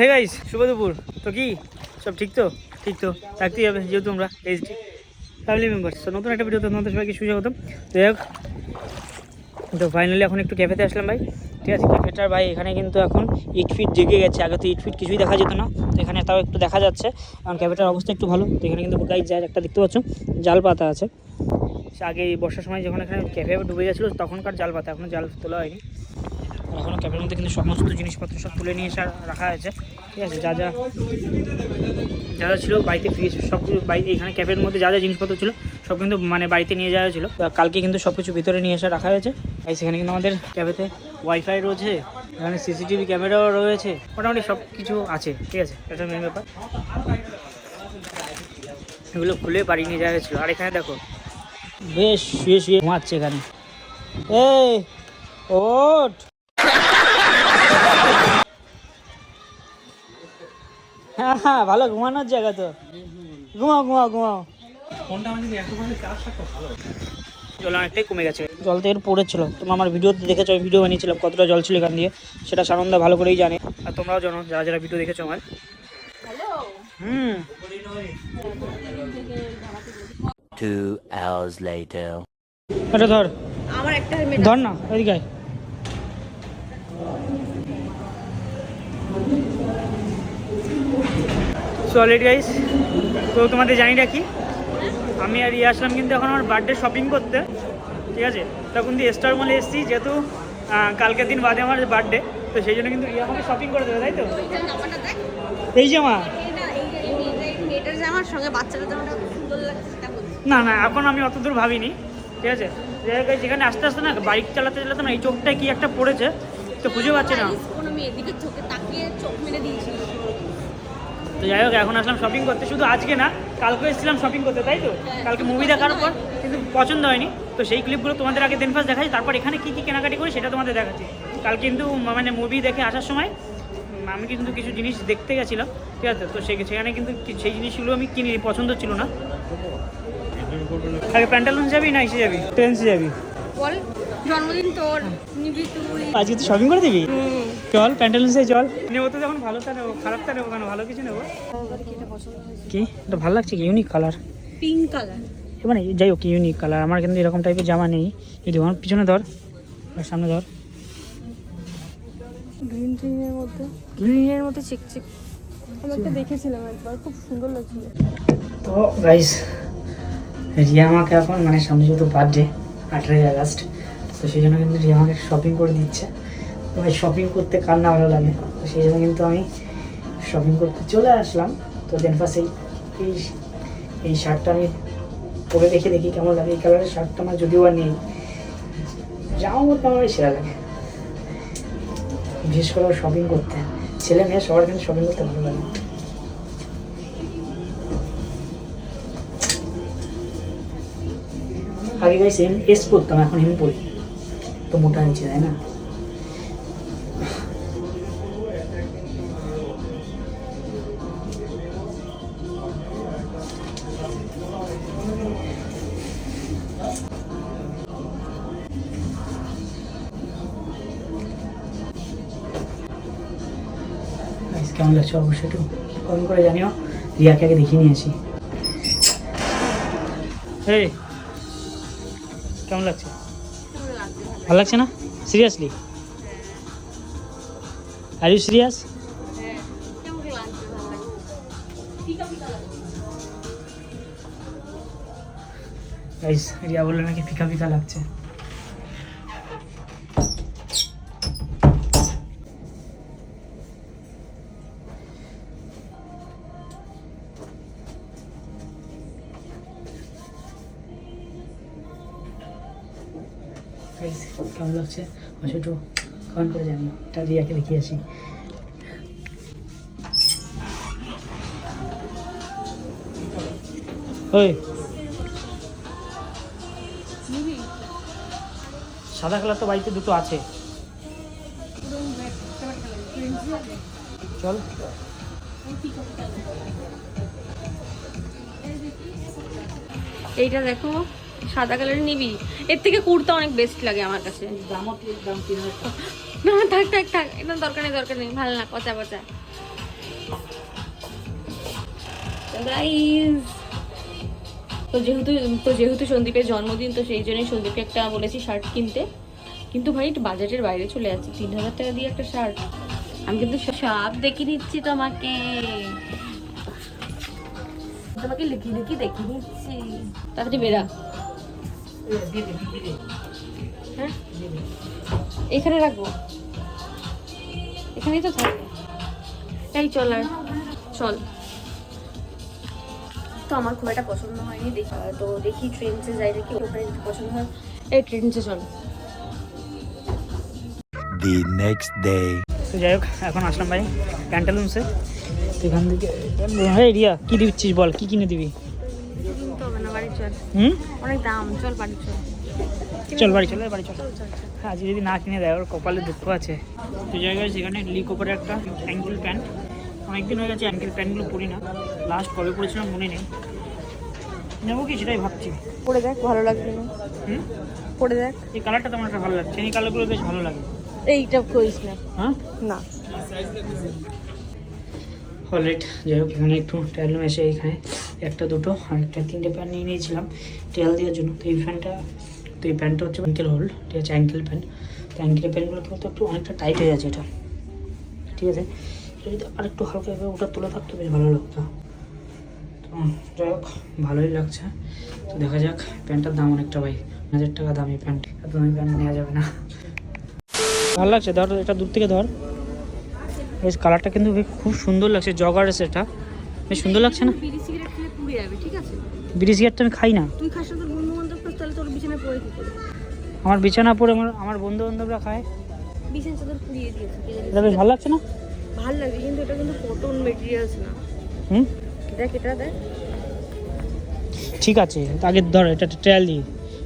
Hey guys শুভ দুপুর। তো কি? সব ঠিক তো? ঠিক তো। থাকতেই হবে, যেহেতু আমরা এইচডি ফ্যামিলি মেম্বার্স তো নতুন একটা ভিডিওতে তোমাদের সবাইকে সুস্বাগতম। তো যাই তো ফাইনালি এখন একটু ক্যাফেতে আসলাম ভাই। ঠিক আছে ক্যাফেটার ভাই এখানে কিন্তু এখন ইট ফিট জেগে গেছে। আগে তো ইট ফিট কিছুই দেখা যেত না। তো এখানে তাও একটু দেখা যাচ্ছে। কারণ ক্যাফেটার অবস্থা একটু ভালো। তো এখানে কিন্তু গাইজ যায় একটা দেখতে পাচ্ছ, জাল পাতা আছে। আগে বর্ষার সময় যখন এখানে ক্যাফে ডুবে গেছিল, তখনকার জাল পাতা। এখনও জাল তোলা হয়নি। আর এখনও ক্যাফের মধ্যে কিন্তু সমস্ত জিনিসপত্র সব তুলে নিয়ে এসে রাখা হয়েছে। ঠিক আছে, যা যা যা যা ছিল বাড়িতে ফ্রিজ, সব কিছু এখানে ক্যাফের মধ্যে যা যা জিনিসপত্র ছিল, সব কিন্তু মানে বাড়িতে নিয়ে যাওয়া ছিল তো কালকে কিন্তু সব কিছু ভিতরে নিয়ে এসে রাখা হয়েছে। আর সেখানে কিন্তু আমাদের ক্যাফেতে ওয়াইফাই রয়েছে, এখানে সিসিটিভি ক্যামেরাও রয়েছে, মোটামুটি সব কিছু আছে, ঠিক আছে, এটা মেন ব্যাপার। এগুলো খুলে বাড়ি নিয়ে যাওয়া হয়েছিল। আর এখানে দেখো, বেশ শুয়ে শুয়ে ঘুমাচ্ছে এখানে। এই, ওঠ! হ্যাঁ হ্যাঁ ভালো ঘুমানোর জায়গা তো। ঘুমাও ঘুমাও ঘুমাও। জল অনেকটাই কমে গেছে। জল তো এর পড়েছিল তোমরা আমার ভিডিওতে দেখেছ আমি ভিডিও বানিয়েছিলাম কতটা জল ছিল এখান দিয়ে। সেটা সানন্দা ভালো করেই জানে। আর তোমরাও জানো যারা যারা ভিডিও দেখেছ আমার। হুম। Two hours later. এটা ধর। আমার একটা ধর না এদিকে সলিড গাইস তো তোমাদের জানি রাখি আমি আর ইয়ে আসলাম কিন্তু এখন আমার বার্থডে শপিং করতে। ঠিক আছে? তখন দিয়ে স্টার মলে এসেছি যেহেতু কালকের দিন বাদে আমার বার্থডে তো সেই জন্য কিন্তু ইয়ে আমাকে শপিং করে দেবে তাই তো? এই জামা? না না না এখন আমি অত দূর ভাবিনি। ঠিক আছে? যেখানে আস্তে আস্তে না বাইক চালাতে চালাতে না এই চোখটায় কি একটা পড়েছে তো খুঁজে পাচ্ছি না। কোনো দিকে চোখে তাকিয়ে চোখ মেরে দিয়েছিল। তো যাই হোক এখন আসলাম শপিং করতে। শুধু আজকে না কালকে এসেছিলাম শপিং করতে তাই তো? কালকে মুভি দেখার পর কিন্তু পছন্দ হয়নি। তো সেই ক্লিপগুলো তোমাদের আগে দেন ফার্স্ট দেখাচ্ছি তারপর এখানে কী কী কেনাকাটি করি সেটা তোমাদের দেখাচ্ছি। কাল কিন্তু মানে মুভি দেখে আসার সময় আমি কিন্তু কিছু জিনিস দেখতে গেছিলাম ঠিক আছে? তো সে- সেখানে কিন্তু সেই জিনিসগুলো আমি কিনি পছন্দ ছিল না। আগে প্যান্টালুন্স যাবি না এসে যাবি? ট্রেন্সে যাবি। বল জন্মদিন তোর নিবি তুই। আজকে তো শপিং করে দিবি? চল প্যান্টালুন্সে চল নেব তো যখন ভালোটা নেব খারাপটা নেব কেন? ভালো কিছু নেব? কি? এটা ভালো লাগছে কি? ইউনিক কালার পিঙ্ক কালার মানে যাই হোক ইউনিক কালার আমার কিন্তু এরকম টাইপের জামা নেই। যদি আমার পিছনে ধর আর সামনে ধর। গ্রিন মধ্যে। গ্রিনের মধ্যে চিকচিক আমি একটা দেখেছিলাম একবার খুব সুন্দর লাগছিল। তো গাইস রিয়া আমাকে এখন মানে সামনে যেহেতু বার্থডে আঠেরোই আগস্ট তো সেই জন্য কিন্তু রিয়া আমাকে শপিং করে দিচ্ছে। তো ভাই শপিং করতে কার না ভালো লাগে? তো সেই জন্য কিন্তু আমি শপিং করতে চলে আসলাম। তো দেন ফার্স্ট এই, এই- শার্টটা আমি পরে দেখে দেখি কেমন লাগে। এই কালারের শার্টটা আমার যদিও আর নেই। জামা পরতে আমার সেরা লাগে। বিশেষ করে শপিং করতে। ছেলে মেয়ে সবার কিন্তু শপিং করতে ভালো লাগে। আগে গাইস এম এস পড়তাম এখন এম পড়ি তো মোটা নিচে, তাই না? কেমন লাগছে অবশ্যই একটু কমেন্ট করে জানিও। রিয়াকে আগে দেখিয়ে নিয়েছি। এই কেমন লাগছে? ভালো লাগছে না? Seriously are you serious Riya বলল নাকি ফিকা ফিকা লাগছে। Guys, কেমন লাগছে? একটু কমেন্ট করে এটা রিয়াকে দেখিয়ে আসি। সাদা কালার তো বাড়িতে দুটো আছে। চল। এইটা দেখো। সাদা কালার নিবি? এর থেকে কুর্তা অনেক বেস্ট লাগে আমার কাছে। না, থাক থাক থাক। এটা দরকার নেই দরকার নেই। ভালো না, পচা পচা। তো যেহেতু তো যেহেতু সন্দীপের জন্মদিন, তো সেই জন্যই সন্দীপকে একটা বলেছি শার্ট কিনতে। কিন্তু ভাই একটু বাজেটের বাইরে চলে যাচ্ছে। তিন হাজার টাকা দিয়ে একটা শার্ট আমি কিন্তু সব দেখে নিচ্ছি তোমাকে। তোমাকে লুকিয়ে লুকিয়ে দেখে নিচ্ছি। তাড়াতাড়ি বেরা। হ্যাঁ? এখানে রাখব। এখানেই তো থাকবে। এই চল আর চল। তো আমার খুব একটা পছন্দ হয়নি দেখি তো দেখি ট্রেনসে যাই দেখি ওখানে যদি পছন্দ হয়। এই ট্রেনসে চল। The next day. তো যাই হোক এখন আসলাম ভাই প্যান্টালুন্সে তো এখান থেকে হ্যাঁ রিয়া কী দিচ্ছিস বল কী কিনে দিবি? হুম? অনেক দাম চল বাড়ি চল। চল বাড়ি চল বাড়ি চল। হ্যাঁ আজ যদি না কিনে দেয় ওর কপালে দুঃখ আছে। তো জায়গায় সেখানে লিক ওপরে একটা অ্যাঙ্কেল প্যান্ট অনেকদিন হয়ে গেছে অ্যাঙ্কেল প্যান্টগুলো পরি না। লাস্ট কবে পরেছিলাম মনে নেই। নেব কি সেটাই ভাবছি। পরে দেখ ভালো লাগবে না। হুম? পরে দেখ। এই কালারটা তোমার একটা ভালো লাগছে। এই কালারগুলো বেশ ভালো লাগে। এইটা করিস না। হ্যাঁ? না। অলরাইট যাই হোক, এখানে একটু ট্যালম এসে এখানে একটা, দুটো আর একটা, তিনটে প্যান্ট নিয়ে নিয়েছিলাম টেল দেওয়ার জন্য। তো এই প্যান্টটা তো এই প্যান্টটা হচ্ছে অ্যাঙ্কেল হোল্ড ঠিক আছে অ্যাঙ্কেল প্যান্ট তো অ্যাঙ্কেল প্যান্টগুলো কিন্তু একটু অনেকটা টাইট হয়ে যাচ্ছে এটা, ঠিক আছে? যদি আর একটু হালকা ওটা তুলে থাকতো বেশ ভালো লাগতো। তো যাই হোক, ভালোই লাগছে। তো দেখা যাক প্যান্টটার দাম অনেকটা ভাই, হাজার টাকা দামি প্যান্ট এত দামি প্যান্ট নেওয়া যাবে না। ভালো লাগছে, ধর, এটা দূর থেকে ধর। বেশ কালারটা কিন্তু বেশ খুব সুন্দর লাগছে জগার সেটা বেশ সুন্দর লাগছে না? বিড়ি সিগারেট খেলে পুড়ে যাবে ঠিক আছে? বিড়ি সিগারেট তো আমি খাই না। তুই খাস না তোর বন্ধু বান্ধব তাহলে তোর বিছানায় পড়ে কি করে? আমার বিছানা পরে আমার আমার বন্ধু বান্ধবরা খায়। বিছানা চাদর পুড়িয়ে দিয়েছে এটা বেশ ভালো লাগছে না? ভালো লাগে কিন্তু এটা কিন্তু কটন মেটেরিয়ালস না। হুম? দেখ এটা দেখ। ঠিক আছে আগে ধর এটা ট্রায়াল দিই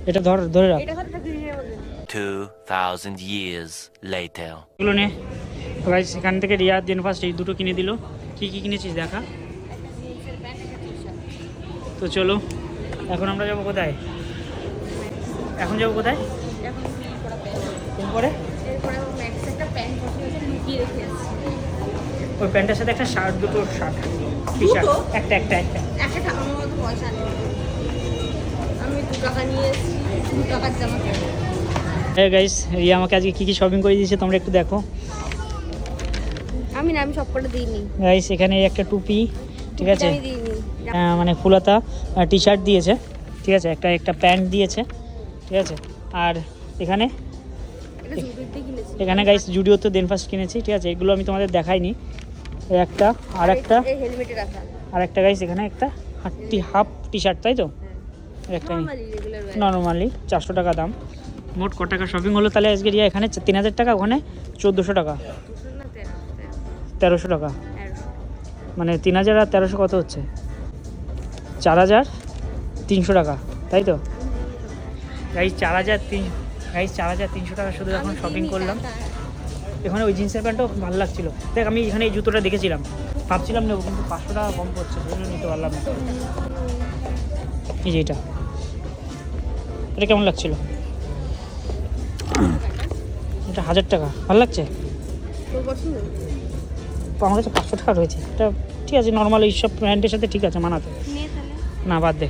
এটা ধর ধরে রাখ। এটা ধর এটা গ্রিনের মধ্যে 2,000 years later. এগুলো নে। ভাই সেখান থেকে রিয়াদ দেন ফার্স্ট এই দুটো কিনে দিল। কি কি কিনেছিস দেখা? তো চলো এখন আমরা যাব কোথায়? এখন যাব কোথায়? এরপরে ওই প্যান্টের সাথে একটা শার্ট দুটো শার্ট টি শার্ট একটা একটা একটা। একটা আমার মতো পয়সা নেই। আমি দু টাকা নিয়ে দু টাকার জামা গাইস রিয়া আমাকে আজকে কী কী শপিং করে দিয়েছে তোমরা একটু দেখো। আমি না আমি সব কটা দিইনি। গাইস এখানে একটা টুপি ঠিক আছে? আহ, মানে ফুলাতা টি শার্ট দিয়েছে ঠিক আছে? একটা একটা প্যান্ট দিয়েছে ঠিক আছে? আর এখানে এখানে গাইস জুডিও তো দেন ফার্স্ট কিনেছি ঠিক আছে? এগুলো আমি তোমাদের দেখাইনি। একটা আর একটা আর একটা গাইস এখানে একটা হাফ হাফ টি শার্ট তাই তো? একটা নর্মালি নর্মালি চারশো টাকা দাম। মোট ক টাকা শপিং হলো তাহলে আজকে রিয়া এখানে? তিন হাজার টাকা ওখানে চোদ্দোশো টাকা। তেরোশো টাকা। মানে তিন হাজার আর তেরোশো কত হচ্ছে? চার হাজার তিনশো টাকা তাই তো? গাইজ চার হাজার তিন গাইজ চার হাজার তিনশো টাকা শুধু এখন শপিং করলাম। এখানে ওই জিন্সের প্যান্টটাও ভালো লাগছিল। দেখ আমি এখানে এই জুতোটা দেখেছিলাম। ভাবছিলাম নেব কিন্তু পাঁচশো টাকা কম পড়ছে সেই জন্য নিতে পারলাম না। এই যে এটা। এটা কেমন লাগছিল? এটা হাজার টাকা। ভালো লাগছে? আমার কাছে পাঁচশো টাকা রয়েছে। এটা ঠিক আছে নর্মাল এইসব প্যান্টের সাথে ঠিক আছে মানাতে। না বাদ দে।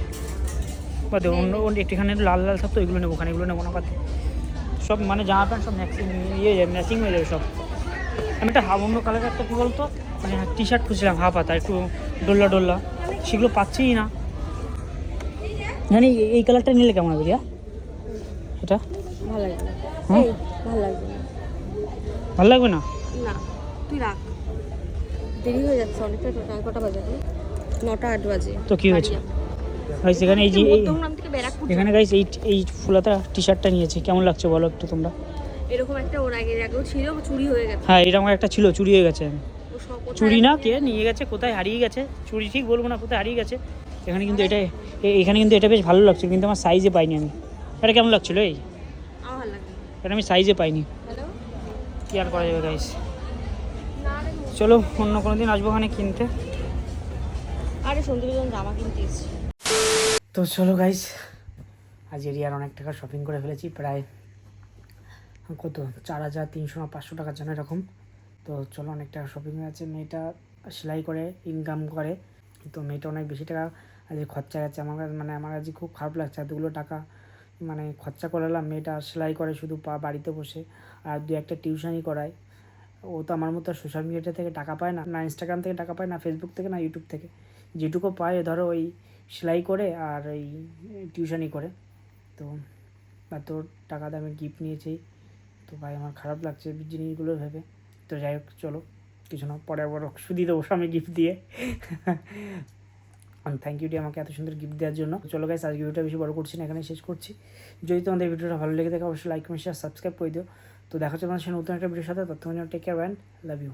বাদ দে অন্য অন্য একটুখানি লাল লাল থাকতো এগুলো নেব ওখানে এগুলো নেব না বাদ দে। সব মানে জামা প্যান্ট সব ম্যাচিং ইয়ে যাবে ম্যাচিং হয়ে যাবে সব। আমি একটা হাফ অন্য কালার একটা কী বলতো? মানে টি শার্ট খুঁজছিলাম হাফ হাতা একটু ডোল্লা ডোল্লা। সেগুলো পাচ্ছিই না। জানি এই- এই কালারটা নিলে কেমন হবে রিয়া? এটা? ভালো লাগবে। ভালো লাগবে ভালো লাগবে না? না তুই রাখ। দেরি হয়ে যাচ্ছে অনেকটা টোটাল কটা বাজে নটা আট বাজে। তো কি হয়েছে? ভাই সেখানে এই যে এখানে গাইস এই এই ফুলাতা টি শার্টটা নিয়েছি। কেমন লাগছে বলো একটু তোমরা? এরকম একটা ওর আগে আগেও ছিল চুরি হয়ে গেছে। হ্যাঁ আমার একটা ছিল চুরি হয়ে গেছে। চুরি না কে নিয়ে গেছে কোথায় হারিয়ে গেছে? চুরি ঠিক বলব না কোথায় হারিয়ে গেছে? এখানে কিন্তু এটা এখানে কিন্তু এটা বেশ ভালো লাগছে কিন্তু আমার সাইজে পাইনি আমি। এটা কেমন লাগছিল এই? এটা আমি সাইজে পাইনি। হ্যালো কি আর করা যাবে গাইস চলো অন্য কোনো দিন আসব ওখানে কিনতে। আরে যখন জামা কিনতে এসেছি। তো চলো গাইস আজ এরিয়ার অনেক টাকা শপিং করে ফেলেছি প্রায় কত? চার হাজার তিনশো না পাঁচশো টাকার জন্য এরকম। তো চলো অনেক টাকা শপিং হয়ে আছে। মেয়েটা সেলাই করে ইনকাম করে। তো মেয়েটা অনেক বেশি টাকা আজ খরচা গেছে আমার কাছে মানে আমার কাছে খুব খারাপ লাগছে। এতগুলো টাকা মানে খরচা করালাম। মেয়েটা সেলাই করে শুধু পা বাড়িতে বসে। আর দু একটা টিউশনই করায়। ও তো আমার মতো সোশ্যাল মিডিয়া থেকে টাকা পায় না না ইনস্টাগ্রাম থেকে টাকা পায়, না ফেসবুক থেকে, না ইউটিউব থেকে। যেটুকু পায় ধরো ওই সেলাই করে আর ওই টিউশনই করে। তো এত টাকা দামে গিফট নিয়েছি। তো ভাই, আমার খারাপ লাগছে জিনিসগুলো ভেবে। তো যাই হোক, চলো। কিছু না পরে আবার শুধু দেবো আমি গিফট দিয়ে। থ্যাংক ইউ ডি আমাকে এত সুন্দর গিফট দেওয়ার জন্য। চলো গাইস আজকে ভিডিওটা বেশি বড় করছি না এখানে শেষ করছি। যদি তোমাদের ভিডিওটা ভালো লেগে থাকে, অবশ্যই লাইক কমেন্ট শেয়ার সাবস্ক্রাইব করে দিও। তো দেখা হচ্ছে সাথে নতুন একটা ভিডিওর সাথে ততক্ষণ take care and love you